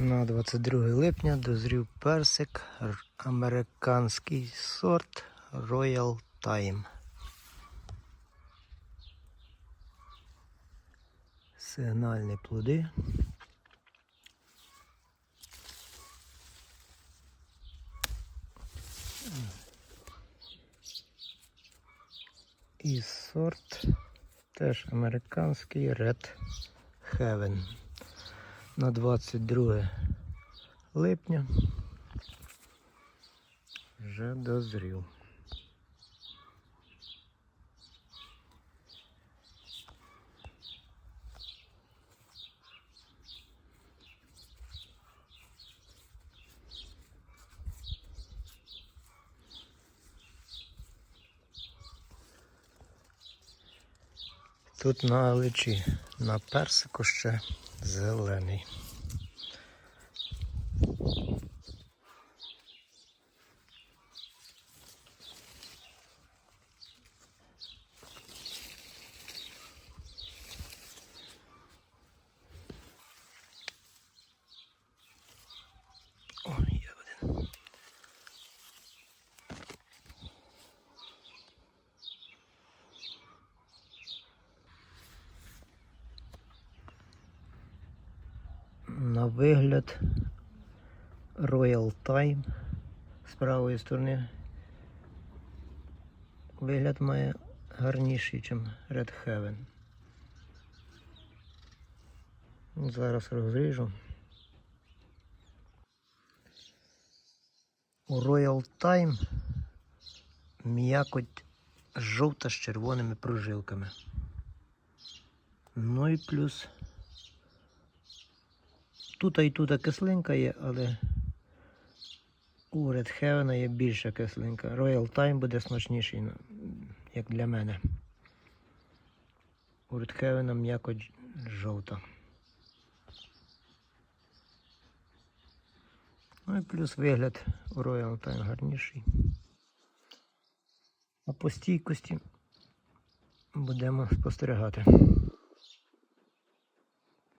На 22 липня дозрів персик, американський сорт Royal Time. Сигнальні плоди. І сорт теж американський Red Heaven на 22 липня вже дозрів. Тут на аличі, на персику ще зелений. На вигляд Royal Time з правої сторони. Вигляд має гарніший, ніж Red Heaven. Зараз розріжу. У Royal Time м'якоть жовта з червоними прожилками. Ну і плюс Тут і тут кислинка є, але у Red Heaven є більша кислинка. Royal Time буде смачніший, ну, як для мене. У Red Heaven м'яко жовта. Ну і плюс вигляд у Royal Time гарніший. А по стійкості будемо спостерігати.